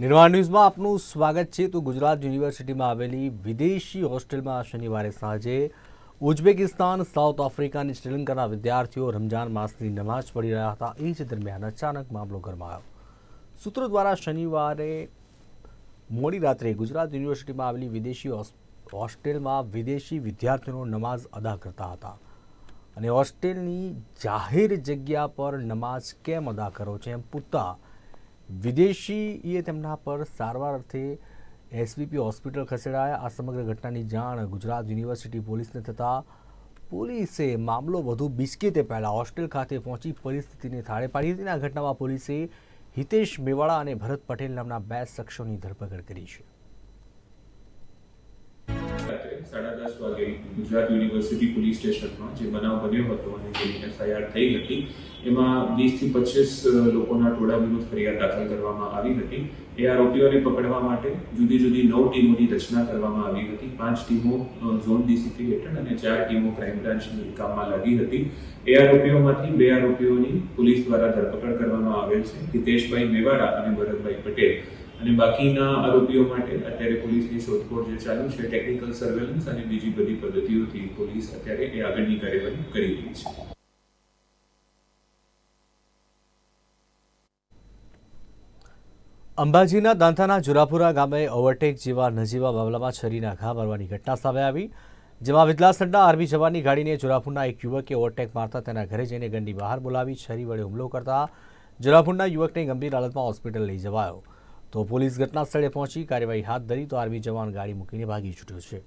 નિર્માણ ન્યૂઝમાં આપનું સ્વાગત છે. તો ગુજરાત યુનિવર્સિટીમાં આવેલી વિદેશી હોસ્ટેલમાં શનિવારે સાંજે ઉઝબેકિસ્તાન, સાઉથ આફ્રિકા અને શ્રીલંકાના વિદ્યાર્થીઓ રમજાન માસની નમાઝ પઢી રહ્યા હતા. એ જ દરમિયાન અચાનક મામલો ગરમાયો. સૂત્રો દ્વારા શનિવારે મોડી રાત્રે ગુજરાત યુનિવર્સિટીમાં આવેલી વિદેશી હોસ્ટેલમાં વિદેશી વિદ્યાર્થીઓ નમાઝ અદા કરતા હતા. અને હોસ્ટેલની જાહેર જગ્યા પર નમાઝ કેમ અદા કરો છો એમ પૂછતા વિદેશીએ તેમના પર સારવાર અર્થે એસવીપી હોસ્પિટલ ખસેડાયા. આ સમગ્ર ઘટનાની જાણ ગુજરાત યુનિવર્સિટી પોલીસને થતાં પોલીસે મામલો વધુ બિસ્કીતે પહેલા હોસ્ટેલ ખાતે પહોંચી પરિસ્થિતિને થાળે પાડી હતી. આ ઘટનામાં પોલીસે હિતેશ મેવાડા અને ભરત પટેલ નામના બે શખ્સોની ધરપકડ કરી છે. સાડા દસ વાગે ગુજરાત યુનિવર્સિટી પોલીસ સ્ટેશનમાં જે બનાવ બન્યો હતો અને જેની એફઆઈઆર થઈ હતી, એમાં વીસથી પચીસ લોકોના ટોળા વિરુદ્ધ ફરિયાદ દાખલ કરવામાં આવી હતી. એ આરોપીઓને પકડવા માટે જુદી જુદી નવ ટીમોની રચના કરવામાં આવી હતી. પાંચ ટીમો ઝોન ડીસીપી હેઠળ અને ચાર ટીમો ક્રાઇમ બ્રાન્ચની કામમાં લાગી હતી. એ આરોપીઓમાંથી બે આરોપીઓની પોલીસ દ્વારા ધરપકડ કરવામાં આવેલ છે. હિતેશભાઈ મેવાડા અને ભરતભાઈ પટેલ. અને બાકીના આરોપીઓ માટે અત્યારે પોલીસની શોધખોળ જે ચાલુ છે ટેકનિકલ સર્વેલન્સ અને બીજી બધી પદ્ધતિઓથી પોલીસ અત્યારે એ આગળની કાર્યવાહી કરી રહી છે. અંબાજીના દાંતાના જુરાપુરા ગામે ઓવરટેક જેવા નજીવા મામલામાં છરીના ઘા મારવાની ઘટના સામે આવી, જેમાં વિદલાસંડા આર્મી જવાનની ગાડીને જુરાપુરના એક યુવકે ઓવરટેક મારતા તેના ઘરે જઈને ગંડી બહાર બોલાવી, છરી વડે હુમલો કરતા જુરાપુરના યુવકને ગંભીર હાલતમાં હોસ્પિટલ લઈ જવાયો. તો પોલીસ ઘટના સ્થળે પહોંચી કાર્યવાહી હાથ ધરી તો આર્મી જવાન ગાડી મૂકીને ભાગી છૂટ્યો છે.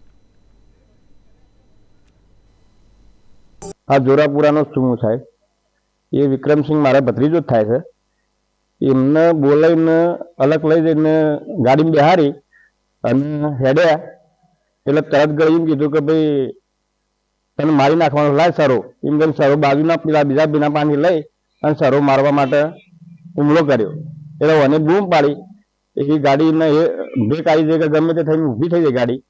આ જોરાપુરાનો છું સાહેબ એ વિક્રમસિંહ મારા ભત્રીજો જ થાય છે. એમને બોલાવીને અલગ લઈ જઈને ગાડીમાં બેહારી અને હેડ્યા. એટલે તરત ગઈ એમ કીધું કે ભાઈ, તને મારી નાખવાનો લાય સરો. એમ કરીને સારો બાજુના પેલા બીજા બીના પાણી લઈ અને સરો મારવા માટે હુમલો કર્યો. એટલે મને બૂમ પાડી. એ ગાડીને એ બ્રેક આવી જાય કે ગમે તે થઈને ઊભી થઈ જાય ગાડી.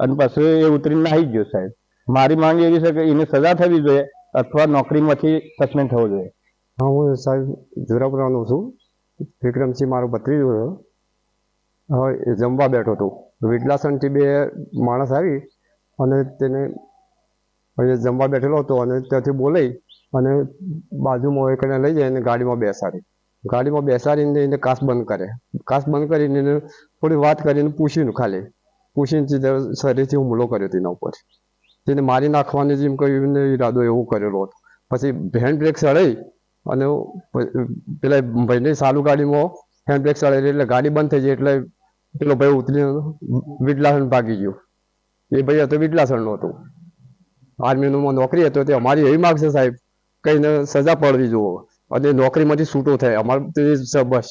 અને પછી એ ઉતરીને નાહી ગયો સાહેબ. મારી માંગ એવી છે કે એને સજા થવી જોઈએ અથવા નોકરીમાંથી સસ્પેન્ડ થવો જોઈએ. હા, હું સાહેબ જોરાપુરાનો છું. વિક્રમસિંહ મારો ભત્રીજો હતો હવે જમવા બેઠો હતો. વિડલાસણથી બે માણસ આવી અને તેને જમવા બેઠેલો હતો અને ત્યાંથી બોલાઈ અને બાજુમાં એકને લઈ જાય અને ગાડીમાં બેસાડી. ગાડીમાં બેસાડીને એને કાચ બંધ કરે. કાચ બંધ કરીને એને થોડી વાત કરીને પૂછ્યું ખાલી. પૂછીને સીધા શરીરથી હુમલો કર્યો તેના ઉપર. તેને મારી નાખવાની જેમ કહ્યું ઈરાદો એવું કરેલો હતો. પછી હેન્ડ બ્રેક સળાઈ અને પેલા ભાઈને સાલું ગાડીમાં હેન્ડ બ્રેક સળાઈ એટલે ગાડી બંધ થઈ જાય એટલે પેલો ભાઈ ઉતરીને વિડલાસણ ભાગી ગયો. એ ભાઈ હતો વિડલાસણનો હતો. આર્મીનો નોકરી હતો તે અમારી એવી માગ છે સાહેબ. કઈને સજા પડવી જોવો. અને નોકરીમાંથી છૂટો થાય. અમારે બસ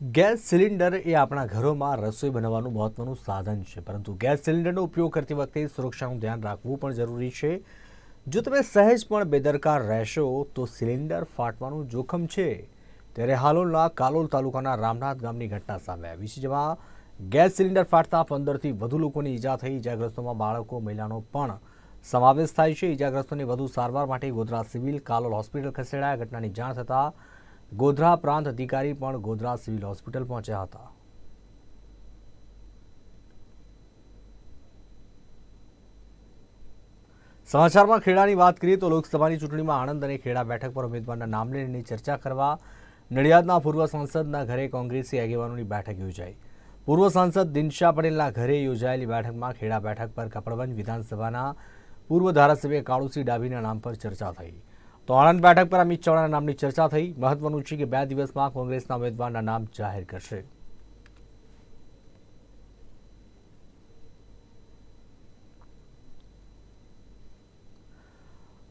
ગેસ સિલિન્ડર એ આપણા ઘરોમાં રસોઈ બનાવવાનું મહત્વનું સાધન છે. પરંતુ ગેસ સિલિન્ડરનો ઉપયોગ કરતી વખતે સુરક્ષાનું ધ્યાન રાખવું પણ જરૂરી છે. જો તમે સહેજ પણ બેદરકાર રહેશો, તો સિલિન્ડર ફાટવાનું જોખમ છે. ત્યારે હાલોલના કાલોલ તાલુકાના રામનાથ ગામની ઘટના સામે આવી છે, જેમાં ગેસ સિલિન્ડર ફાટતા પંદરથી વધુ લોકોની ઈજા થઈ. ઈજાગ્રસ્તોમાં બાળકો, મહિલાનો પણ સમાવેશ થાય છે. ઈજાગ્રસ્તોને વધુ સારવાર માટે ગોધરા સિવિલ કાલોલ હોસ્પિટલ ખસેડાયા. ઘટનાની જાણ થતાં ગોધરા પ્રાંત અધિકારી પણ ગોધરા સિવિલ હોસ્પિટલ પહોંચ્યા હતા. સમાચારમાં ખેડાની વાત કરીએ તો લોકસભાની ચૂંટણીમાં આણંદ અને ખેડા બેઠક પર ઉમેદવારના નામ લઈને ચર્ચા કરવા નડિયાદના પૂર્વ સાંસદના ઘરે કોંગ્રેસી આગેવાનોની બેઠક યોજાઈ. પૂર્વ સાંસદ દિનશા પટેલના ઘરે યોજાયેલી બેઠકમાં ખેડા બેઠક પર કપડવંજ વિધાનસભાના પૂર્વ ધારાસભ્ય કાળુસિંહ ડાભીના નામ પર ચર્ચા થઈ. તો આણંદ બેઠક પર અમિત ચાવડાના નામની ચર્ચા થઈ. મહત્વનું છે કે બે દિવસમાં કોંગ્રેસના ઉમેદવારના નામ જાહેર કરશે.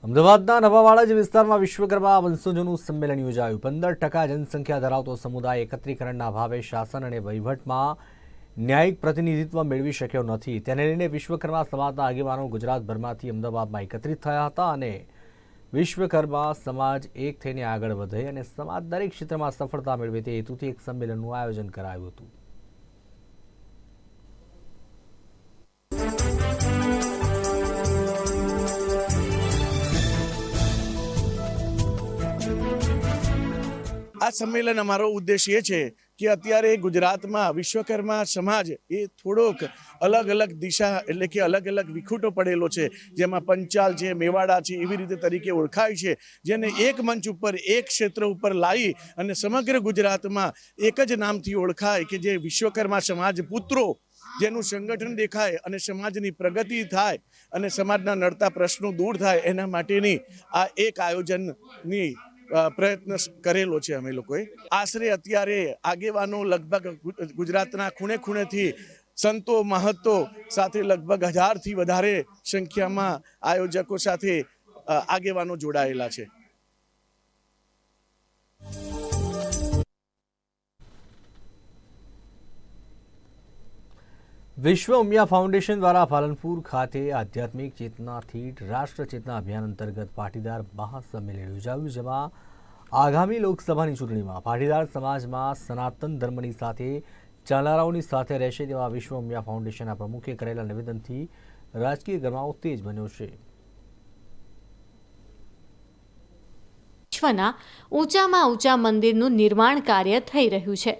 અમદાવાદના નવાવાડા વિસ્તારમાં વિશ્વકર્મા વંશજોનું સંમેલન યોજાયું. પંદર ટકા જનસંખ્યા ધરાવતો સમુદાય એકત્રીકરણના ભાવે શાસન અને વહીવટમાં ન્યાયિક પ્રતિનિધિત્વ મેળવી શક્યો નથી. તેને લઈને વિશ્વકર્મા સમાજના આગેવાનો ગુજરાતભરમાંથી અમદાવાદમાં એકત્રિત થયા હતા અને વિશ્વકર્મા સમાજ એક થઈને આગળ વધે અને સમાજ દરેક ક્ષેત્રમાં સફળતા મેળવે તે હેતુથી એક સંમેલનનું આયોજન કરાયું હતું. આ સંમેલન અમારો ઉદ્દેશ એ છે કે અત્યારે ગુજરાતમાં વિશ્વકર્મા સમાજ એ થોડોક અલગ અલગ દિશા એટલે કે અલગ અલગ વિખૂટો પડેલો છે. જેમાં પંચાલ છે, મેવાડા છે, એવી રીતે તરીકે ઓળખાય છે. જેને એક મંચ ઉપર એક ક્ષેત્ર ઉપર લાવી અને સમગ્ર ગુજરાતમાં એક જ નામથી ઓળખાય કે જે વિશ્વકર્મા સમાજ પુત્રો જેનું સંગઠન દેખાય અને સમાજની પ્રગતિ થાય અને સમાજના નડતા પ્રશ્નો દૂર થાય એના માટેની આ એક આયોજનની પ્રયત્ન કરેલો છે અમે લોકોએ. આશરે અત્યારે આગેવાનો લગભગ ગુજરાતના ખૂણે ખૂણેથી સંતો, મહંતો સાથે લગભગ હજારથી વધારે સંખ્યામાં આયોજકો સાથે આગેવાનો જોડાયેલા છે. વિશ્વ ઉમિયા ફાઉન્ડેશન દ્વારા પાલનપુર ખાતે આધ્યાત્મિક ચેતનાથી રાષ્ટ્ર ચેતના અભિયાન અંતર્ગત પાટીદાર મહાસંમેલન યોજાયું, જેમાં આગામી લોકસભાની ચૂંટણીમાં પાટીદાર સમાજમાં સનાતન ધર્મની સાથે ચાલનારાઓની સાથે રહેશે તેવા વિશ્વ ઉમિયા ફાઉન્ડેશનના પ્રમુખે કરેલા નિવેદનથી રાજકીય ગરમાવો તેજ બન્યો છે. વિશ્વના ઊંચામાં ઊંચા મંદિરનું નિર્માણ કાર્ય થઈ રહ્યું છે.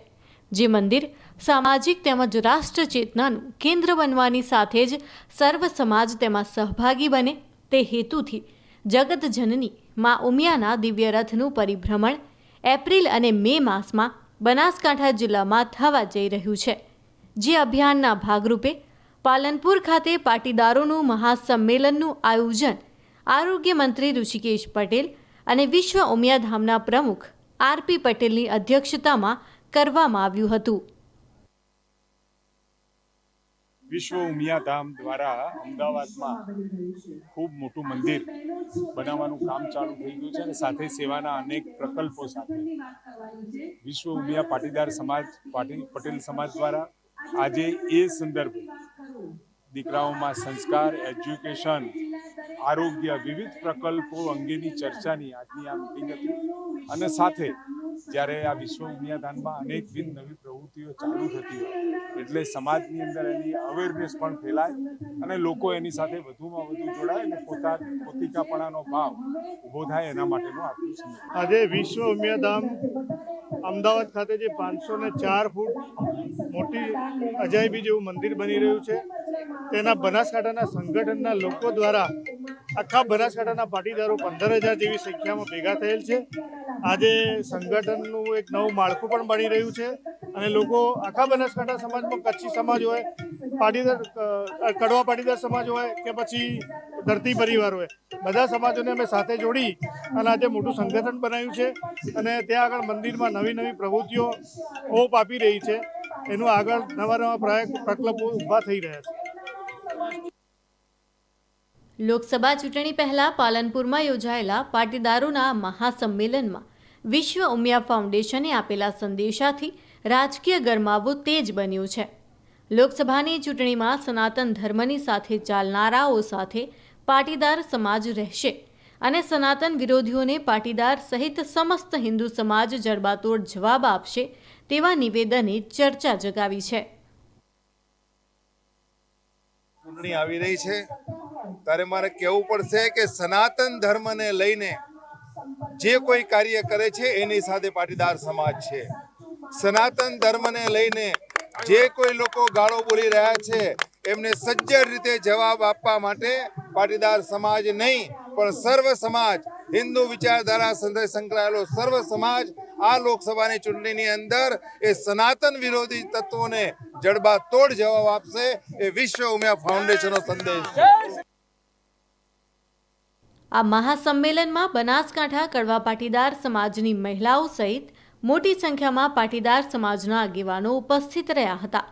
જે મંદિર સામાજિક તેમજ રાષ્ટ્ર ચેતનાનું કેન્દ્ર બનવાની સાથે જ સર્વ સમાજ તેમાં સહભાગી બને તે હેતુથી જગત જનની મા ઉમિયાના દિવ્ય રથનું પરિભ્રમણ એપ્રિલ અને મે માસમાં બનાસકાંઠા જિલ્લામાં થવા જઈ રહ્યું છે. જે અભિયાનના ભાગરૂપે પાલનપુર ખાતે પાટીદારોનું મહાસંમેલનનું આયોજન આરોગ્ય મંત્રી ઋષિકેશ પટેલ અને વિશ્વ ઉમિયાધામના પ્રમુખ આરપી પટેલની અધ્યક્ષતામાં કરવામાં આવ્યું હતું. વિશ્વ ઉમિયા ધામ દ્વારા અમદાવાદમાં ખૂબ મોટું મંદિર બનાવવાનું કામ ચાલુ થઈ ગયું છે અને સાથે સેવાના અનેક પ્રકલ્પો સાથે વિશ્વ ઉમિયા પાટીદાર સમાજ, પાટી, પટેલ સમાજ દ્વારા આજે એ સંદર્ભે દીકરાઓમાં સંસ્કાર, એજ્યુકેશન, આરોગ્ય વિવિધ પ્રકલ્પો અંગેની ચર્ચાની આજની આ મિટિંગ હતી. અને સાથે જ્યારે આ વિશ્વ ઉમિયાદાનમાં અનેક અનેકવિધ નવી પ્રવૃત્તિઓ ચાલુ થતી હોય, એટલે સમાજની અંદર એની અવેરનેસ પણ ફેલાય અને લોકો એની સાથે વધુમાં વધુ જોડાય અને પોતા, પોતિકાપણાનો ભાવ ઊભો થાય એના માટેનું આટલું આજે વિશ્વ ઉમિયાધામ અમદાવાદ ખાતે જે પાંચસો ને ચાર ફૂટ મોટી અજાયબી જેવું મંદિર બની રહ્યું છે, તેના બનાસકાંઠાના સંગઠનના લોકો દ્વારા આખા બનાસકાંઠાના પાટીદારો પંદર હજાર જેવી સંખ્યામાં ભેગા થયેલ છે. આજે સંગઠનનું એક નવું માળખું પણ બની રહ્યું છે અને લોકો આખા બનાસકાંઠા સમાજમાં કચ્છી સમાજ હોય, પાટીદાર કડવા પાટીદાર સમાજ હોય કે પછી ધરતી પરિવાર હોય, બધા સમાજોને અમે સાથે જોડી અને આજે મોટું સંગઠન બનાવ્યું છે અને ત્યાં આગળ મંદિરમાં નવી નવી પ્રવૃત્તિઓ ઓપ આપી રહી છે. એનું આગળ નવા નવા પ્રકલ્પો ઊભા થઈ રહ્યા છે. લોકસભા ચૂંટણી પહેલા પાલનપુરમાં યોજાયેલા પાટીદારોના મહાસંમેલનમાં વિશ્વ ઉમિયા ફાઉન્ડેશને આપેલા સંદેશાથી રાજકીય ગરમાવો તેજ બન્યો છે. લોકસભાની ચૂંટણીમાં સનાતન ધર્મની સાથે ચાલનારાઓ સાથે પાટીદાર સમાજ રહેશે અને સનાતન વિરોધીઓને પાટીદાર સહિત સમસ્ત હિન્દુ સમાજ જડબાતોડ જવાબ આપશે તેવા નિવેદને ચર્ચા જગાવી છે. ચૂંટણી આવી રહી છે. ત્યારે મારે કહેવું પડશે કે સનાતન ધર્મને લઈને જે કોઈ કાર્ય કરે છે, એની સાથે પાટીદાર સમાજ છે. સનાતન ધર્મને લઈને જે કોઈ લોકો ગાળો બોલી રહ્યા છે, એમને સજ્જડ રીતે જવાબ આપવા માટે પાટીદાર સમાજ નહીં પણ સર્વ સમાજ હિન્દુ વિચારધારા સાથે સંકળાયેલો સર્વ સમાજ આ લોકસભાની ચૂંટણીની અંદર એ સનાતન વિરોધી તત્વોને જડબાતોડ જવાબ આપશે એ વિશ્વ ઉમિયા ફાઉન્ડેશનનો સંદેશ આ મહાસંમેલનમાં બનાસકાંઠા કડવા પાટીદાર સમાજની મહિલાઓ સહિત મોટી સંખ્યામાં પાટીદાર સમાજના આગેવાનો ઉપસ્થિત રહ્યા હતા.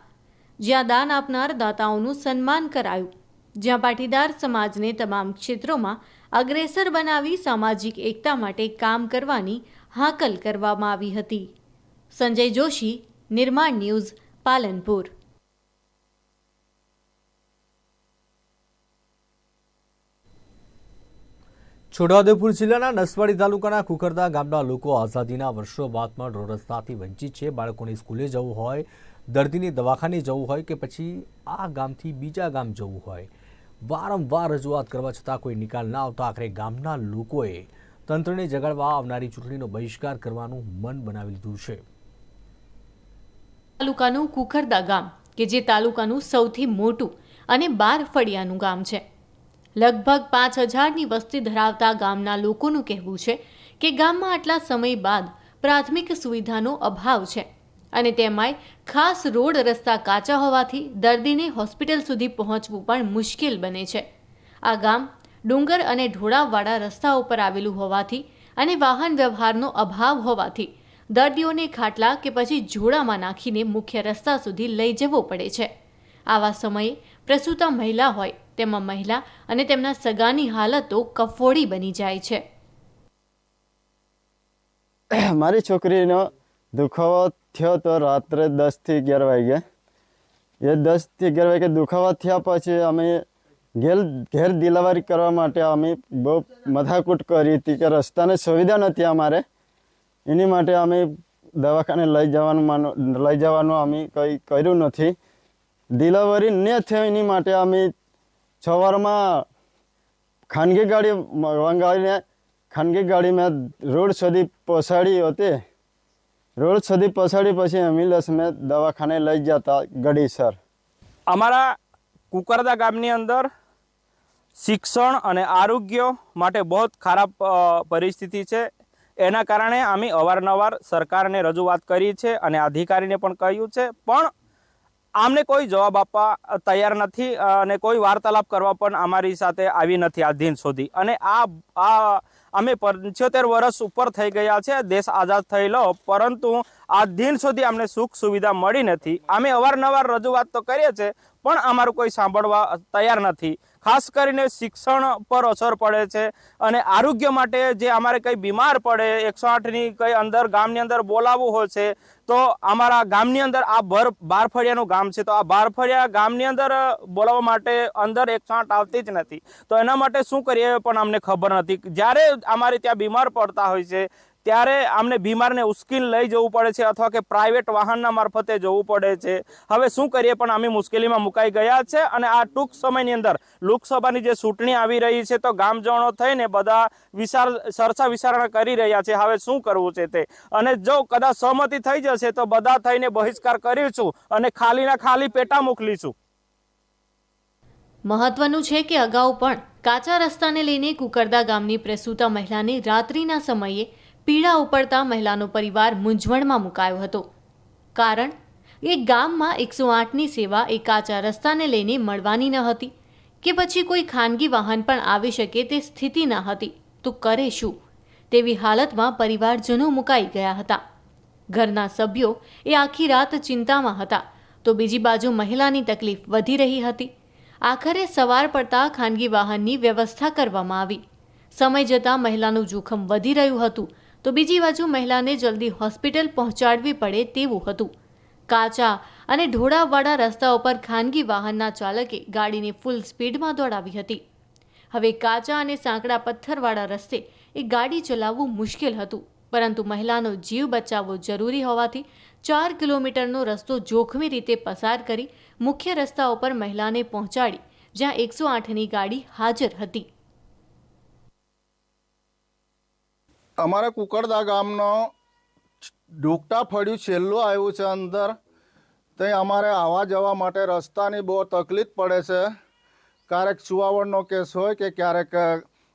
જ્યાં દાન આપનાર દાતાઓનું સન્માન કરાયું. જ્યાં પાટીદાર સમાજને તમામ ક્ષેત્રોમાં અગ્રેસર બનાવી સામાજિક એકતા માટે કામ કરવાની હાકલ કરવામાં આવી હતી. સંજય જોશી, નિર્માણ ન્યૂઝ, પાલનપુર. છોટાઉદેપુર જિલ્લાના નસવાડી તાલુકાના કુકરદા ગામના લોકો આઝાદીના વર્ષો બાદમાં રોડ રસ્તાથી વંચિત છે. બાળકોને સ્કૂલે જવું હોય, દર્દીને દવાખાને જવું હોય કે પછી આ ગામથી બીજા ગામ જવું હોય. વારંવાર રજૂઆત કરવા છતાં કોઈ નિકાલ ના આવતા આખરે ગામના લોકોએ તંત્રને જગાડવા આવનારી ચૂંટણીનો બહિષ્કાર કરવાનું મન બનાવી લીધું છે. તાલુકાનું કુખરદા ગામ, કે જે તાલુકાનું સૌથી મોટું અને બાર ફળિયાનું ગામ છે. લગભગ પાંચ હજારની વસ્તી ધરાવતા ગામના લોકોનું કહેવું છે કે ગામમાં આટલા સમય બાદ પ્રાથમિક સુવિધાનો અભાવ છે. અને તેમાંય ખાસ રોડ રસ્તા કાચા હોવાથી દર્દીને હોસ્પિટલ સુધી પહોંચવું પણ મુશ્કેલ બને છે. આ ગામ ડુંગર અને ઢોળાવવાળા રસ્તાઓ પર આવેલું હોવાથી અને વાહન વ્યવહારનો અભાવ હોવાથી દર્દીઓને ખાટલા કે પછી જોડામાં નાખીને મુખ્ય રસ્તા સુધી લઈ જવો પડે છે. આવા સમયે પ્રસૂતા મહિલા હોય તેમાં મહિલા અને તેમના સગાની હાલતો કફોડી બની જાય છે. મારી છોકરીનો દુખાવો થયો તો રાત્રે દસથી અગિયાર વાગે. એ દસથી અગિયાર વાગે દુખાવા થયા પછી અમે ઘેર ઘેર ડિલિવરી કરવા માટે અમે બહુ મથાકૂટ કરી હતી કે રસ્તાની સુવિધા નથી અમારે. એની માટે અમે દવાખાને લઈ જવાનું લઈ જવાનું અમે કંઈ કર્યું નથી. ડિલિવરી ન થયો એની માટે અમે સવારમાં ખાનગી ગાડી મંગાવીને, ખાનગી ગાડીમાં રોડ સુધી પહોંચાડી હતી. રોડ સુધી પહોંચાડી પછી એમ્બ્યુલન્સ મેં દવાખાને લઈ જતા ગડીસર અમારા કુકરદા ગામની અંદર શિક્ષણ અને આરોગ્ય માટે બહુ ખરાબ પરિસ્થિતિ છે. એના કારણે અમે અવારનવાર સરકારને રજૂઆત કરી છે અને અધિકારીને પણ કહ્યું છે. પણ આમને કોઈ જવાબ આપવા તૈયાર નથી અને કોઈ વાર્તાલાપ કરવા પણ અમારી સાથે આવી નથી આ દિન સુધી. અને આ આ અમે પંચોતેર વર્ષ ઉપર થઈ ગયા છે, દેશ આઝાદ થયેલો. પરંતુ આ દિન સુધી અમને સુખ સુવિધા મળી નથી. અમે અવારનવાર રજૂઆત તો કરીએ છીએ, પણ અમારું કોઈ સાંભળવા તૈયાર નથી. ખાસ કરીને શિક્ષણ પર અસર પડે છે અને આરોગ્ય માટે જે અમારે કંઈ બીમાર પડે એકસો આઠની કંઈ અંદર ગામની અંદર બોલાવવું હોય છે, તો અમારા ગામની અંદર આ ભર, બારફળિયાનું ગામ છે. તો આ બારફળિયા ગામની અંદર બોલાવવા માટે અંદર એકસો આઠ આવતી જ નથી. તો એના માટે શું કરીએ પણ અમને ખબર નથી. જ્યારે અમારે ત્યાં બીમાર પડતા હોય છે ત્યારે આમને બીમારને ઉશ્કેલ લઈ જવું પડે છે અથવા કે પ્રાઇવેટ વાહનના મારફતે જવું પડે છે. હવે શું કરીએ પણ અમે મુશ્કેલીમાં મુકાઈ ગયા છે અને આ ટૂંક સમયની અંદર લોકસભાની જે ચૂંટણી આવી રહી છે તો ગામજણો થઈને બધા વિચાર ચર્ચા વિચારણા કરી રહ્યા છે. હવે શું કરવું છે તે? અને જો કદાચ સહમતિ થઈ જશે તો બધા થઈને બહિષ્કાર કરીશું અને ખાલીના ખાલી પેટા મોકલીશું. મહત્વનું છે કે અગાઉ પણ કાચા રસ્તાને લઈને કુકરદા ગામની પ્રસૂતા મહિલાને રાત્રિના સમયે પીડા ઉપડતા મહિલાનો પરિવાર મૂંઝવણમાં મુકાયો હતો. કારણ, એ ગામમાં એકસો આઠની સેવા એ કાચા રસ્તાને લઈને મળવાની ન હતી કે પછી કોઈ ખાનગી વાહન પણ આવી શકે તે સ્થિતિ ન હતી. તો કરે શું? તેવી હાલતમાં પરિવારજનો મુકાઈ ગયા હતા. ઘરના સભ્યો એ આખી રાત ચિંતામાં હતા. તો બીજી બાજુ મહિલાની તકલીફ વધી રહી હતી. આખરે સવાર પડતા ખાનગી વાહનની વ્યવસ્થા કરવામાં આવી. સમય જતાં મહિલાનું જોખમ વધી રહ્યું હતું. તો બીજી બાજુ મહિલાને જલ્દી હોસ્પિટલ પહોંચાડવી પડે તેવું હતું. કાચા અને ઢોળાવવાળા રસ્તા ઉપર ખાનગી વાહનના ચાલકે ગાડીને ફૂલ સ્પીડમાં દોડાવી હતી. હવે કાચા અને સાંકડા પથ્થરવાળા રસ્તે એ ગાડી ચલાવવું મુશ્કેલ હતું, પરંતુ મહિલાનો જીવ બચાવવો જરૂરી હોવાથી ચાર કિલોમીટરનો રસ્તો જોખમી રીતે પસાર કરી મુખ્ય રસ્તા ઉપર મહિલાને પહોંચાડી, જ્યાં એકસો આઠની ગાડી હાજર હતી. અમારા કુકરદા ગામનો ઢોકટા ફળ્યું છેલ્લું આવ્યું છે અંદર. તે અમારે આવવા જવા માટે રસ્તાની બહુ તકલીફ પડે છે. ક્યારેક ચુવાવડનો કેસ હોય કે ક્યારેક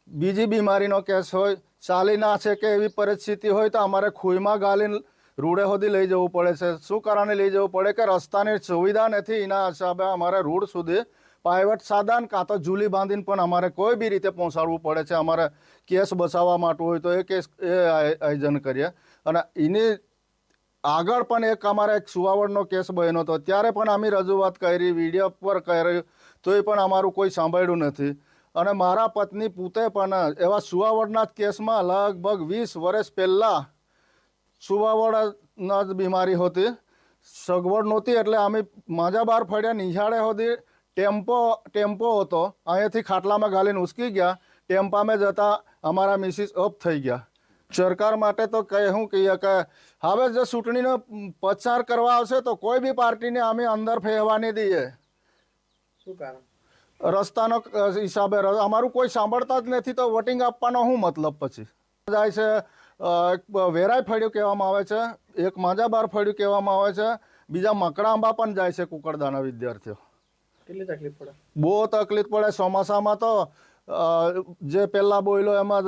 બીજી બીમારીનો કેસ હોય, ચાલી ના છે કે એવી પરિસ્થિતિ હોય તો અમારે ખૂઈમાં ગાલીને રૂડે સુધી લઈ જવું પડે છે. શું કારણે લઈ જવું પડે કે રસ્તાની સુવિધા નથી, એના હિસાબે અમારે રોડ સુધી પ્રાઇવેટ સાધન કાં તો જૂલી બાંધીને પણ અમારે કોઈ બી રીતે પહોંચાડવું પડે છે. અમારે કેસ બચાવવા માટે હોય તો એ કેસ એ આયોજન કરીએ. અને એની આગળ પણ એક અમારે એક સુવાવડનો કેસ બન્યો હતો. ત્યારે પણ અમે રજૂઆત કરી, વીડિયો પર કરી તો એ પણ અમારું કોઈ સાંભળ્યું નથી. અને મારા પત્ની પોતે પણ એવા સુવાવડના જ કેસમાં લગભગ વીસ વર્ષ પહેલાં સુવાવડના જ બીમારી હતી. સગવડ નહોતી એટલે અમે માજા બહાર ફળ્યા નિહાળે સુધી ટેમ્પો ટેમ્પો હતો. અહીંયાથી ખાટલામાં ગાલીને ઉસકી ગયા. ટેમ્પામાં જતા અમારા મિસિસ અપ થઈ ગયા. સરકાર માટે તો કહે હું કહીએ કે હવે જે ચૂંટણીનો પ્રચાર કરવા આવશે તો કોઈ બી પાર્ટીને અમે અંદર ફેરવા નહીં દઈએ. શું કારણ? રસ્તાનો હિસાબે અમારું કોઈ સાંભળતા જ નથી તો વોટિંગ આપવાનો શું મતલબ પછી? જાય છે વેરાય ફળિયું કહેવામાં આવે છે એક માજાબાર ફળિયું કહેવામાં આવે છે બીજા મકડા આંબા પણ જાય છે કુકરદાના વિદ્યાર્થીઓ. કેટલી તકલીફ પડે? બહુ તકલીફ પડે ચોમાસામાં તો જે પહેલાં બોયલો એમાં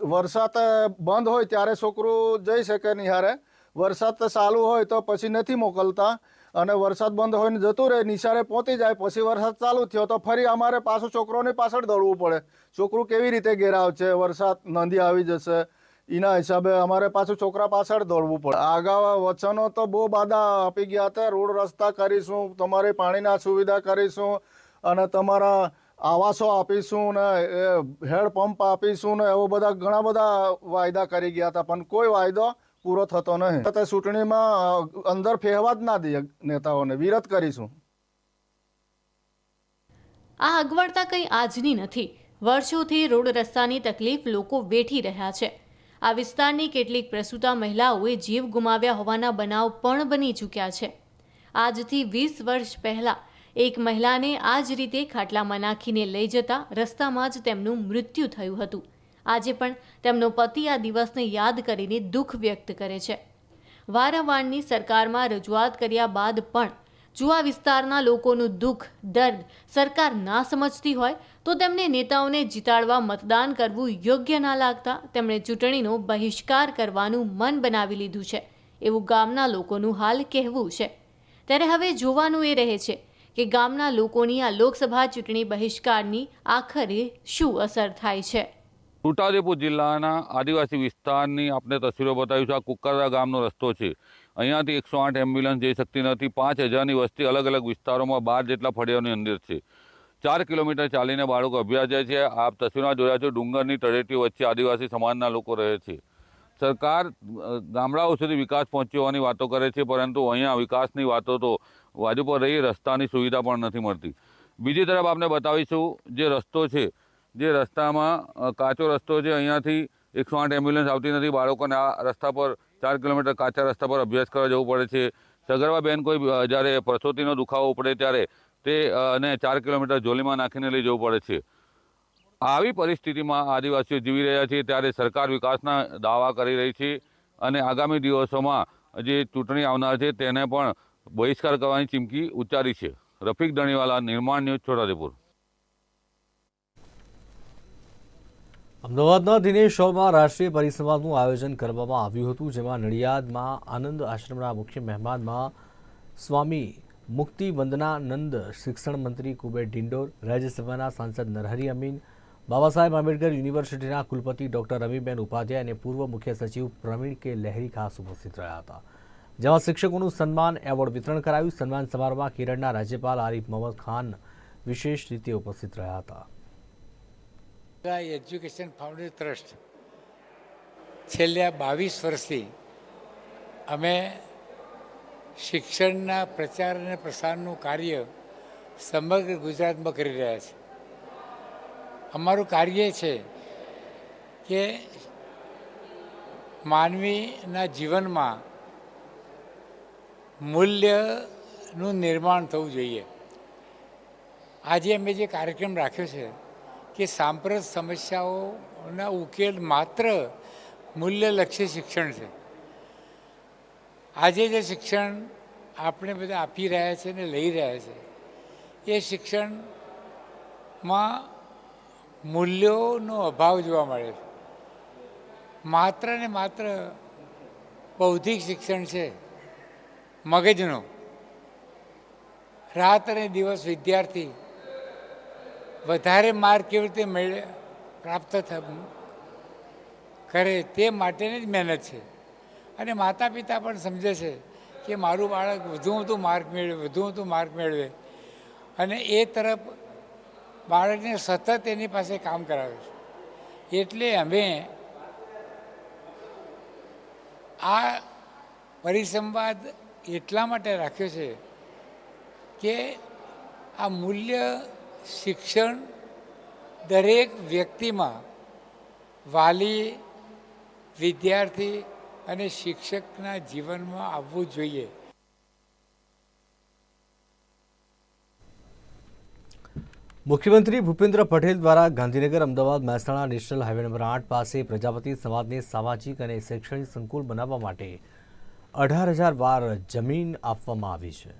વરસાદ બંધ હોય ત્યારે છોકરું જઈ શકે નિહારે વરસાદ ચાલુ હોય તો પછી નથી મોકલતા અને વરસાદ બંધ હોય ને જતું રહે, નિશાળે પહોંચી જાય, પછી વરસાદ ચાલુ થયો તો ફરી અમારે પાછું છોકરોની પાછળ દોડવું પડે. છોકરું કેવી રીતે ઘેર આવશે વરસાદ નોંધી આવી જશે. એના હિસાબે અમારે પાછું છોકરા પાછળ દોડવું પડે. આગા વચનો તો બહુ બાધા આપી ગયા હતા. રોડ રસ્તા કરીશું, તમારી પાણીના સુવિધા કરીશું અને તમારા આવાસો આપીશું ને હેડપંપ આપીશું ને એવો બધા ઘણા બધા વાયદા કરી ગયા હતા. પણ કોઈ વાયદો પૂરો થતો નહીં. તે ચૂંટણીમાં અંદર ફેરવા જ ના દઈએ નેતાઓને. વિરોધ કરીશું. આ અગવડતા કંઈ આજની નથી. વર્ષોથી રોડ રસ્તાની તકલીફ લોકો વેઠી રહ્યા છે. આ વિસ્તારની કેટલીક પ્રસૂતા મહિલાઓએ જીવ ગુમાવ્યા હોવાના બનાવ પણ બની ચૂક્યા છે. આજથી વીસ વર્ષ પહેલાં એક મહિલાને આ જ રીતે ખાટલામાં નાખીને લઈ જતા રસ્તામાં જ તેમનું મૃત્યુ થયું હતું. આજે પણ તેમનો પતિ આ દિવસને યાદ કરીને દુઃખ વ્યક્ત કરે છે. વારંવારની સરકારમાં રજૂઆત કર્યા બાદ પણ જો આ વિસ્તારના લોકોનું દુઃખ, દર્દ સરકાર ના સમજતી હોય, તો તેમને નેતાઓને જીતાડવા મતદાન કરવું યોગ્ય ના લાગતા તેમણે ચૂંટણીનો બહિષ્કાર કરવાનું મન બનાવી લીધું છે. એવું ગામના લોકોનું હાલ કહેવું છે. ત્યારે હવે જોવાનું એ રહે છે કે ગામના લોકોની આ લોકસભા ચૂંટણી બહિષ્કારની આખરે શું અસર થાય છે? છોટાઉદેપુર જિલ્લાના આદિવાસી વિસ્તારની આપણે તસવીરો બતાવી છે. આ કુકરદા ગામનો રસ્તો છે. અહીંયાથી એકસો આઠ એમ્બ્યુલન્સ જઈ શકતી નથી. પાંચ હજારની વસ્તી અલગ અલગ વિસ્તારોમાં બાર જેટલા ફળિયાઓની અંદર છે. ચાર કિલોમીટર ચાલીને બાળકો અભ્યાસ જાય છે. આપ તસવીરમાં જોયા છો. ડુંગરની તળેટી વચ્ચે આદિવાસી સમાજના લોકો રહે છે. સરકાર ગામડાઓ સુધી વિકાસ પહોંચવાની વાતો કરે છે, પરંતુ અહીંયા વિકાસની વાતો તો બાજુ પર રહી રસ્તાની સુવિધા પણ નથી મળતી. બીજી તરફ આપણે બતાવીશું જે રસ્તો છે, જે રસ્તામાં કાચો રસ્તો છે, અહીંયાથી એકસો આઠ એમ્બ્યુલન્સ આવતી નથી. બાળકોને આ રસ્તા પર ચાર કિલોમીટર કાચા રસ્તા પર અભ્યાસ કરવા જવું પડે છે. સગર્ભા બેન કોઈ જ્યારે પ્રસૂતિનો દુખાવો પડે ત્યારે તે અને ચાર કિલોમીટર જોલીમાં નાખીને લઈ જવું પડે છે. આવી પરિસ્થિતિમાં આદિવાસીઓ જીવી રહ્યા છે. ત્યારે સરકાર વિકાસના દાવા કરી રહી છે અને આગામી દિવસોમાં જે ચૂંટણી આવનાર છે તેને પણ બહિષ્કાર કરવાની ચીમકી ઉચ્ચારી છે. રફીક ધણીવાલા નિર્માણ ન્યૂઝ છોટાદેપુર અમદાવાદના દિનેશ હોલમાં રાષ્ટ્રીય પરિસંવાદનું આયોજન કરવામાં આવ્યું હતું, જેમાં નડિયાદમાં આનંદ આશ્રમના મુખ્ય મહેમાનમાં સ્વામી મુક્તિ વંદનાનંદ શિક્ષણ મંત્રી કુબેર ડિંડોર રાજ્યસભાના સાંસદ નરહરી અમીન બાબા સાહેબ આંબેડકર યુનિવર્સિટીના કુલપતિ ડોક્ટર રમીબેન ઉપાધ્યાય અને પૂર્વ મુખ્ય સચિવ પ્રવીણ કે લહેરી ખાસ ઉપસ્થિત રહ્યા હતા. જેમાં શિક્ષકોનું સન્માન એવોર્ડ વિતરણ કરાયું. સન્માન સમારોહમાં કેરળના રાજ્યપાલ આરિફ મોહમ્મદ ખાન વિશેષ રીતે ઉપસ્થિત રહ્યા હતા. એજ્યુકેશન ફાઉન્ડેશન ટ્રસ્ટ છેલ્લા બાવીસ વર્ષથી અમે શિક્ષણના પ્રચાર અને પ્રસારનું કાર્ય સમગ્ર ગુજરાતમાં કરી રહ્યા છીએ. અમારું કાર્ય છે કે માનવીના જીવનમાં મૂલ્યનું નિર્માણ થવું જોઈએ. આજે અમે જે કાર્યક્રમ રાખ્યો છે કે સાંપ્રત સમસ્યાઓના ઉકેલ માત્ર મૂલ્યલક્ષી શિક્ષણ છે. આજે જે શિક્ષણ આપણે બધા આપી રહ્યા છે ને લઈ રહ્યા છે, એ શિક્ષણમાં મૂલ્યોનો અભાવ જોવા મળે છે. માત્ર ને માત્ર બૌદ્ધિક શિક્ષણ છે. મગજનું. રાત અને દિવસ વિદ્યાર્થી વધારે માર્ક કેવી રીતે મેળવે? પ્રાપ્ત કરે તે માટેની જ મહેનત છે. અને માતા પિતા પણ સમજે છે કે મારું બાળક વધુ વધુ માર્ક મેળવે, વધુ વધુ માર્ક મેળવે. અને એ તરફ બાળકને સતત એની પાસે કામ કરાવે છે. એટલે અમે આ પરિસંવાદ એટલા માટે રાખ્યો છે કે આ મૂલ્ય શિક્ષણ દરેક વ્યક્તિમાં વાલી, વિદ્યાર્થી અને શિક્ષકના જીવનમાં આવવું જોઈએ. મુખ્યમંત્રી ભૂપેન્દ્ર પટેલ દ્વારા Gandhinagar Ahmedabad Mehsana national highway number આઠ પાસે પ્રજાપતિ સમાજને સામાજિક અને શૈક્ષણિક સંકુલ બનાવવા માટે અઢાર હજાર વાર જમીન આપવામાં આવી છે.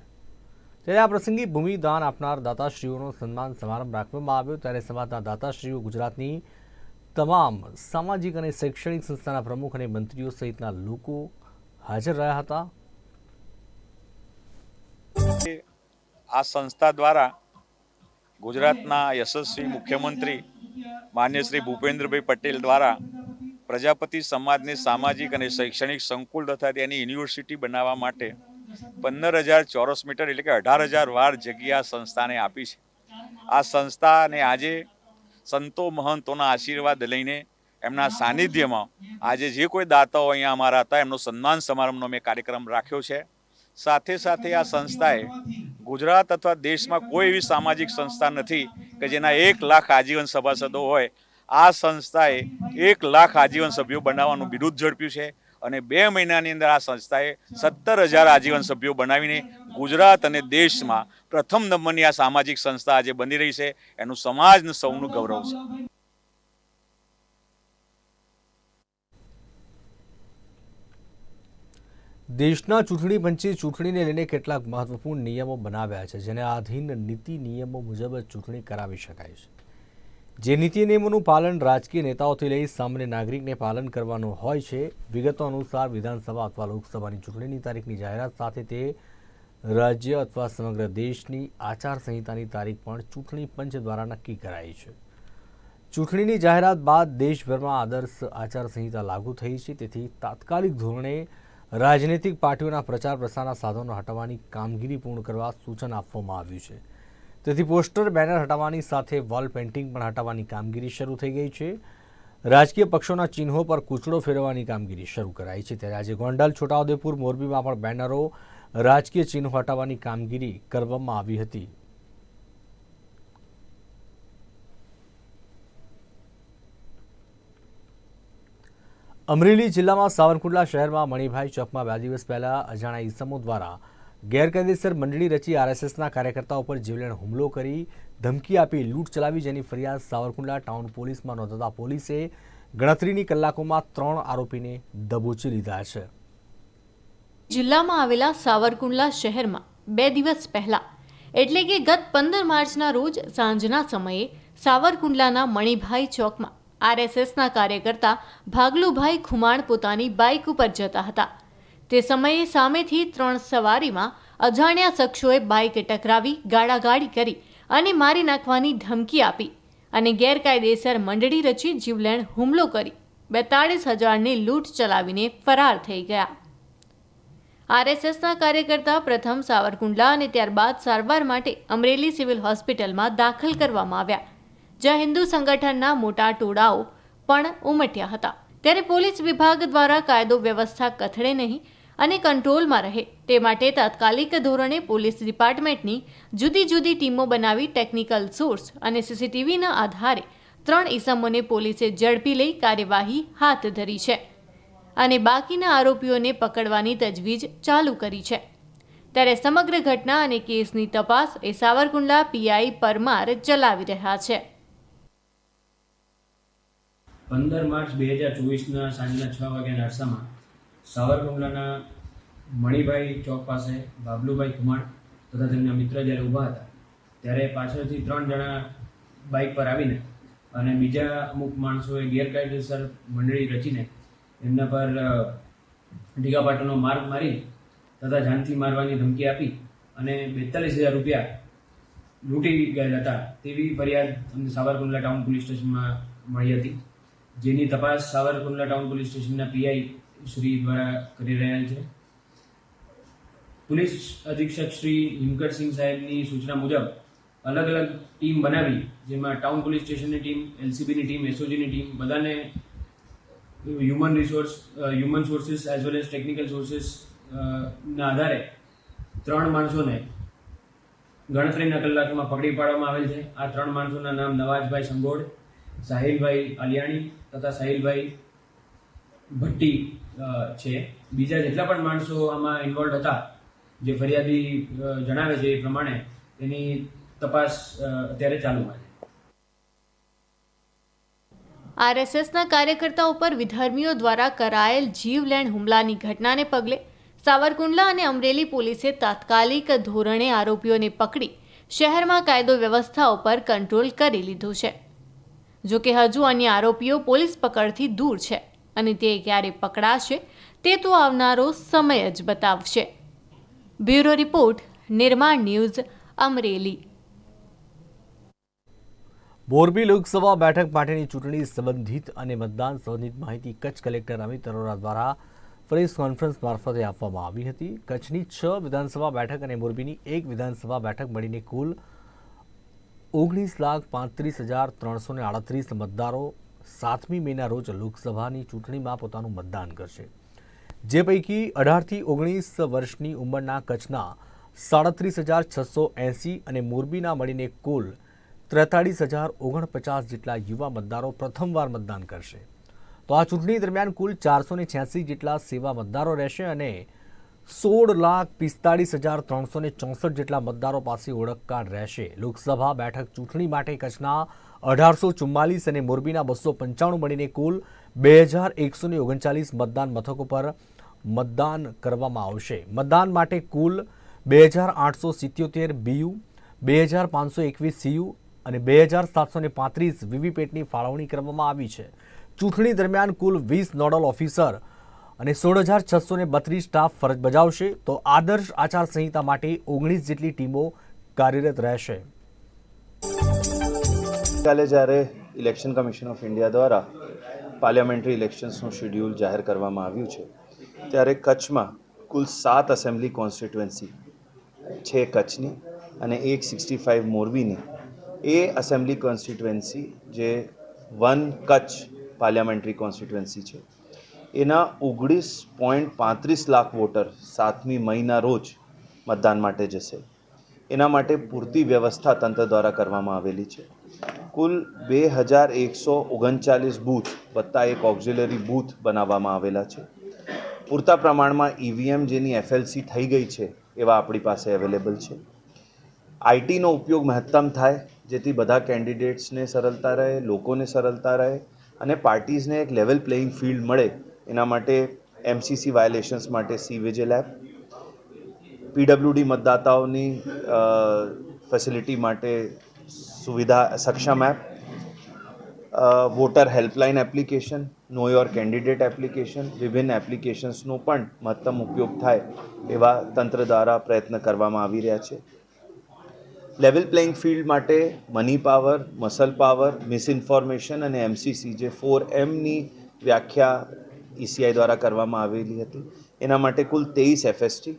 ત્યારે આ પ્રસંગે ભૂમિદાન આપનાર દાતાશ્રીઓનો સન્માન સમારંભ રાખવામાં આવ્યો. ત્યારે સમાજના દાતાશ્રીઓ ગુજરાતની તમામ સામાજિક અને શૈક્ષણિક સંસ્થાના પ્રમુખ અને મંત્રીઓ સહિતના લોકો હાજર રહ્યા હતા. આ સંસ્થા દ્વારા ગુજરાતના યશસ્વી મુખ્યમંત્રી માન્ય શ્રી ભૂપેન્દ્રભાઈ પટેલ દ્વારા પ્રજાપતિ સમાજને સામાજિક અને શૈક્ષણિક સંકુલ તથા તેની યુનિવર્સિટી બનાવવા માટે પંદર હજાર ચોરસ મીટર એટલે કે અઢાર હજાર વાર જગ્યા સંસ્થાને આપી છે. આ સંસ્થાને આજે સંતો મહંતોના આશીર્વાદ લઈને એમના સાનિધ્યમાં આજે જે કોઈ દાતાઓ અહીંયા અમારા હતા, એમનો સન્માન સમારંભનો મેં કાર્યક્રમ રાખ્યો છે. સાથે સાથે આ સંસ્થાએ ગુજરાત અથવા દેશમાં કોઈ એવી સામાજિક સંસ્થા નથી કે જેના એક લાખ આજીવન સભાસદો હોય આ સંસ્થાએ એક લાખ આજીવન સભ્યો બનાવવાનું બિરુદ ઝડપ્યું છે અને બે મહિનાની અંદર આ સંસ્થાએ સત્તર હજાર આજીવન સભ્યો બનાવીને ગુજરાત અને દેશમાં પ્રથમ નંબરની આ સામાજિક સંસ્થા આજે બની રહી છે. એનું સમાજ સૌનું ગૌરવ છે. દેશના ચૂંટણી પંચે ચૂંટણીને લઈને કેટલાક મહત્વપૂર્ણ નિયમો બનાવ્યા છે, જેને આધીન નીતિ નિયમો મુજબ ચૂંટણી કરાવી શકાય છે. જે નીતિ નિયમોનું પાલન રાજકીય નેતાઓથી લઈ સામાન્ય નાગરિકને પાલન કરવાનું હોય છે, વિગતો અનુસાર વિધાનસભા અથવા લોકસભાની ચૂંટણીની તારીખની જાહેરાત સાથે તે રાજ્ય અથવા સમગ્ર દેશની આચારસંહિતાની તારીખ પણ ચૂંટણી પંચ દ્વારા નક્કી કરાઈ છે. ચૂંટણીની જાહેરાત બાદ દેશભરમાં આદર્શ આચારસંહિતા લાગુ થઈ છે, તેથી તાત્કાલિક ધોરણે રાજનૈતિક પાર્ટીઓના પ્રચાર પ્રસારના સાધનો હટાવવાની કામગીરી પૂર્ણ કરવા સૂચન આપવામાં આવ્યું છે. તેથી પોસ્ટર, બેનર હટાવવાની સાથે વોલ પેઇન્ટિંગ પણ હટાવવાની કામગીરી શરૂ થઈ ગઈ છે. રાજકીય પક્ષોના ચિહ્નો પર કૂચડો ફેરવવાની કામગીરી શરૂ કરાઈ છે. ત્યારે આજે ગોંડલ, છોટાઉદેપુર, મોરબીમાં પણ બેનરો રાજકીય ચિહ્નો હટાવવાની કામગીરી કરવામાં આવી હતી. અમરેલી જિલ્લામાં સાવરકુંડલા શહેરમાં મણિભાઈ ચોકમાં બે દિવસ પહેલા અજાણ્યા ઈસમો દ્વારા ગેરકાયદેસર મંડળી રચી આરએસએસના કાર્યકર્તાઓ પર જીવલેણ હુમલો કરી, ધમકી આપી, લૂંટ ચલાવી જેની ફરિયાદ સાવરકુંડલા ટાઉન પોલીસમાં નોંધાતા પોલીસે ગણતરીની કલાકોમાં ત્રણ આરોપીને દબોચી લીધા છે. જિલ્લામાં આવેલા સાવરકુંડલા શહેરમાં બે દિવસ પહેલા, એટલે કે ગત પંદર માર્ચના રોજ સાંજના સમયે, સાવરકુંડલાના મણિભાઈ ચોકમાં આરએસએસના કાર્યકર્તા ભાગલુભાઈ ખુમાણ પોતાની બાઇક ઉપર જતા હતા. તે સમયે સામેથી ત્રણ સવારીમાં અજાણ્યા શખ્સોએ બાઇક ટકરાવી, ગાળાગાળી કરી અને મારી નાખવાની ધમકી આપી અને ગેરકાયદેસર મંડળી રચી જીવલેણ હુમલો કરી. બેતાળીસ હજારની લૂંટ ચલાવીને ફરાર થઈ ગયા. આરએસએસના કાર્યકર્તા પ્રથમ સાવરકુંડલા અને ત્યારબાદ સારવાર માટે અમરેલી સિવિલ હોસ્પિટલમાં દાખલ કરવામાં આવ્યા, જ્યાં હિન્દુ સંગઠનના મોટા ટોળાઓ પણ ઉમટ્યા હતા. ત્યારે પોલીસ વિભાગ દ્વારા કાયદો વ્યવસ્થા કથળે નહીં અને કંટ્રોલમાં રહે. તે માટે તાત્કાલિક ધોરણે પોલીસ ડિપાર્ટમેન્ટની જુદી જુદી ટીમો બનાવી ટેકનિકલ સોર્સ અને સીસીટીવીના આધારે ત્રણ ઇસમોને પોલીસે ઝડપી લઈ કાર્યવાહી હાથ ધરી છે અને બાકીના આરોપીઓને પકડવાની તજવીજ ચાલુ કરી છે. ત્યારે સમગ્ર ઘટના અને કેસની તપાસ એ સાવરકુંડલા પીઆઈ પરમાર ચલાવી રહ્યા છે. પંદર માર્ચ બે હજાર ચોવીસના સાંજના છ વાગ્યાના અરસામાં સાવરકુંડલાના મણિભાઈ ચોક પાસે બાબલુભાઈ કુમાર તથા તેમના મિત્ર જ્યારે ઊભા હતા, ત્યારે પાછળથી ત્રણ જણા બાઇક પર આવીને અને બીજા અમુક માણસોએ ગેરકાયદેસર મંડળી રચીને એમના પર ઢીગાપાટોનો માર્ગ મારી તથા જાનથી મારવાની ધમકી આપી અને બેતાલીસ હજાર રૂપિયા લૂંટી ગયેલા હતા તેવી ફરિયાદ અમને સાવરકુંડલા ટાઉન પોલીસ સ્ટેશનમાં મળી હતી. જેની તપાસ સાવરકુંડલા ટાઉન પોલીસ સ્ટેશનના પીઆઈ શ્રી દ્વારા કરી રહ્યા છે. પોલીસ અધિક્ષક શ્રી હિમકરસિંહ સાહેબની સૂચના મુજબ અલગ અલગ ટીમ બનાવી, જેમાં ટાઉન પોલીસ સ્ટેશનની ટીમ, એલસીબીની ટીમ, એસઓજીની ટીમ, બધાને human resource human sources as well as technical sources ના આધારે ત્રણ માણસોને ગણતરીના કલાકમાં પકડી પાડવામાં આવેલ છે. આ ત્રણ માણસોના નામ નવાજભાઈ સંગોડ, સાહિલભાઈ આલિયાણી તથા સાહિલભાઈ ભટ્ટી છે. બીજા જેટલા પણ માણસો આમાં ઇન્વોલ્વ હતા, જે ફરિયાદી જણાવે છે એ પ્રમાણે તેની તપાસ અત્યારે ચાલુમાં છે. આરએસએસના કાર્યકર્તાઓ પર વિધર્મીઓ દ્વારા કરાયેલ જીવલેણ હુમલાની ઘટનાને પગલે સાવરકુંડલા અને અમરેલી પોલીસે તાત્કાલિક ધોરણે આરોપીઓને પકડી શહેરમાં કાયદો વ્યવસ્થા ઉપર કંટ્રોલ કરી લીધું છે. જોકે હજુ અન્ય આરોપીઓ પોલીસ પકડથી દૂર છે. અને તે ક્યારે પકડાશે તે તો આવનારો સમય જ બતાવશે. Bureau report, Nirman news, Amreli. Morbi Lok Sabha બેઠક માટેની ચૂંટણી સંબંધિત અને મતદાન સંબંધિત માહિતી કચ્છ કલેક્ટર અમિત અરોરા દ્વારા પ્રેસ કોન્ફરન્સ મારફતે આપવામાં આવી હતી. કચ્છની છ વિધાનસભા બેઠક અને મોરબીની એક વિધાનસભા બેઠક મળીને કુલ ઓગણીસ લાખ પાંત્રીસ હજાર ત્રણસો આડત્રીસ મતદારો સાતમી મેના રોજ લોકસભાની ચૂંટણીમાં પોતાનું મતદાન કરશે. જે પૈકી અઢારથી ઓગણીસ વર્ષની ઉંમરના કચ્છના સાડત્રીસ હજાર છસો એંસી અને મોરબીના મળીને કુલ ત્રેતાળીસ હજાર ઓગણપચાસ જેટલા યુવા મતદારો પ્રથમવાર મતદાન કરશે. તો આ ચૂંટણી દરમિયાન કુલ ચારસો ને છ્યાસી જેટલા સેવા મતદારો રહેશે અને સોળ લાખ પિસ્તાળીસ હજાર ત્રણસો ચોસઠ જેટલા મતદારો પાસે ઓળખ કાર્ડ રહેશે. લોકસભા બેઠક ચૂંટણી માટે કચ્છના અઢારસો ચુમ્માલીસ અને મોરબીના બસો પંચાણું મળીને કુલ બે હજાર એકસો ઓગણચાલીસ મતદાન મથકો પર મતદાન કરવામાં આવશે. મતદાન માટે કુલ બે હજાર આઠસો સિત્યોતેર બીયુ, બે હજાર પાંચસો એકવીસ સીયુ અને બે હજાર સાતસો ને પાંત્રીસ વીવીપેટની ફાળવણી કરવામાં આવી છે. ચૂંટણી દરમિયાન કુલ વીસ નોડલ ઓફિસર અને સોળ હજાર છસો ને બત્રીસ સ્ટાફ ફરજ બજાવશે. તો આદર્શ આચારસંહિતા માટે ઓગણીસ જેટલી ટીમો કાર્યરત રહેશે. ગઈકાલે જ્યારે ઇલેક્શન કમિશન ઓફ ઇન્ડિયા દ્વારા પાર્લિયામેન્ટરી ઇલેક્શન્સનું શેડ્યુલ જાહેર કરવામાં આવ્યું છે, ત્યારે કચ્છમાં કુલ સાત એસેમ્બલી કોન્સ્ટિટ્યુએન્સી છે કચ્છની અને એક સિક્સટી ફાઇવ મોરબીની. એ એસેમ્બલી કોન્સ્ટિટ્યુએન્સી જે વન કચ્છ પાર્લિયામેન્ટરી કોન્સ્ટિટ્યુએન્સી છે, એના ઓગણીસ પોઈન્ટ પાંત્રીસ લાખ વોટર સાતમી મહિના રોજ મતદાન માટે જશે. એના માટે પૂરતી વ્યવસ્થા તંત્ર દ્વારા કરવામાં આવેલી છે. કુલ બે હજાર એકસો ઓગણચાલીસ બૂથ વત્તા એક ઓક્ઝિલરી બૂથ બનાવવામાં આવેલા છે. પૂરતા પ્રમાણમાં ઈવીએમ જેની એફએલસી થઈ ગઈ છે એવા આપણી પાસે અવેલેબલ છે. આઈટીનો ઉપયોગ મહત્તમ થાય, જેથી બધા કેન્ડિડેટ્સને સરળતા રહે, લોકોને સરળતા રહે અને પાર્ટીઝને એક લેવલ પ્લેઇંગ ફિલ્ડ મળે એના માટે એમસીસી વાયોલેશન્સ માટે સી વિજિલ એપ પીડબ્લ્યુડી મતદાતાઓની ફેસિલિટી માટે સુવિધા Saksham app voter helpline application know your candidate application વિભિન્ન એપ્લિકેશન્સનો પણ મહત્તમ ઉપયોગ થાય એવા તંત્ર દ્વારા પ્રયત્ન કરવામાં આવી રહ્યા છે। લેવલ પ્લેઇંગ ફિલ્ડ માટે money power muscle power misinformation અને એમસીસી જે ફોર એમની વ્યાખ્યા ઈસીઆઈ દ્વારા કરવામાં આવેલી હતી। એના માટે કુલ તેવીસ એફએસટી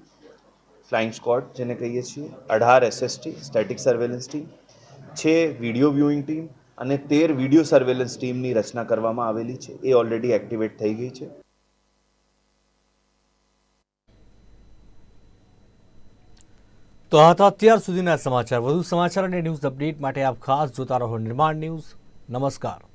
ફ્લાઇંગ સ્કોડ જેને કહીએ છીએ, અઢાર એસએસટી સ્ટેટિક સર્વેલન્સ ટીમ છે વીડિયો વ્યુઇંગ ટીમ અને તેર વીડિયો સર્વેલન્સ ટીમની રચના કરવામાં આવેલી છે. એ ઓલરેડી એક્ટિવેટ થઈ ગઈ છે. તો આ હતા અત્યાર સુધીના સમાચાર. વધુ સમાચાર અને ન્યૂઝ અપડેટ માટે આપ ખાસ જોતા રહો નિર્માણ ન્યૂઝ. નમસ્કાર.